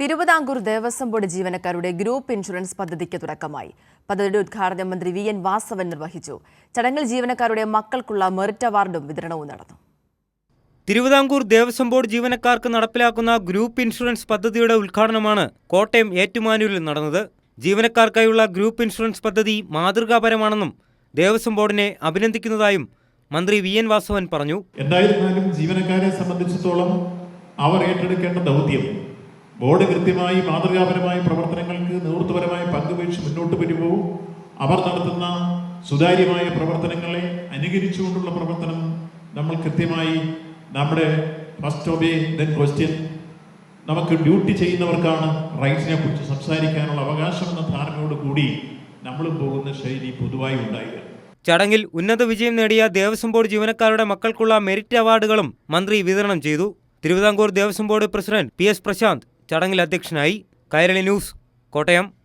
Thiruvithamkoor Devaswom board ജീവനക്കാരുടെ group insurance പദ്ധതിക്ക് തുടക്കമായി. പദ്ധതിയുടെ ഉദ്ഘാടനം മന്ത്രി വി എൻ വാസവൻ നിർവഹിച്ചു. ചടങ്ങിൽ ജീവനക്കാരുടെ മക്കൾക്കുള്ള മെറിറ്റ് അവാർഡും വിതരണവും നടന്നു. തിരുവിതാംകൂർ ദേവസ്വം ബോർഡ് ജീവനക്കാർക്ക് നടപ്പിലാക്കുന്ന ഗ്രൂപ്പ് ഇൻഷുറൻസ് പദ്ധതിയുടെ ഉദ്ഘാടനമാണ് കോട്ടയം ഏറ്റുമാനൂരിൽ നടന്നത്. ജീവനക്കാർക്കായുള്ള ഗ്രൂപ്പ് ഇൻഷുറൻസ് പദ്ധതി മാതൃകാപരമാണെന്നും ദേവസ്വം ബോർഡിനെ അഭിനന്ദിക്കുന്നതായും മന്ത്രി വി എൻ വാസവൻ പറഞ്ഞു. എന്തായിരുന്നാലും ജീവനക്കാരെ സംബന്ധിച്ചിടത്തോളം അവർ ഏറ്റെടുക്കേണ്ട ദൗത്യം ബോർഡ് കൃത്യമായി മാതൃകാപരമായ പ്രവർത്തനങ്ങൾക്ക് നേതൃത്വപരമായ പങ്കുവീഴ്ച മുന്നോട്ട് വരുമ്പോൾ അവർ നടത്തുന്ന സുതാര്യമായ പ്രവർത്തനങ്ങളെ അനുകരിച്ചുകൊണ്ടുള്ള പ്രവർത്തനം നമ്മൾ കൃത്യമായി നമ്മുടെ ഫസ്റ്റ് ഒബേ ദെൻ ക്വസ്റ്റ്യൻ നമുക്ക് ഡ്യൂട്ടി ചെയ്യുന്നവർക്കാണ് റൈറ്റ്സിനെ കുറിച്ച് സംസാരിക്കാനുള്ള അവകാശം എന്ന ധാരണയോട് കൂടി നമ്മളും പോകുന്ന ശൈലി പൊതുവായി ഉണ്ടായി ചടങ്ങിൽ ഉന്നത വിജയം നേടിയ ദേവസ്വം ബോർഡ് ജീവനക്കാരുടെ മക്കൾക്കുള്ള മെറിറ്റ് അവാർഡുകളും മന്ത്രി വിതരണം ചെയ്തു. Thiruvithamkoor Devaswom board president P S Prasanth ചടങ്ങിൽ അധ്യക്ഷനായി കൈരളി ന്യൂസ് കോട്ടയം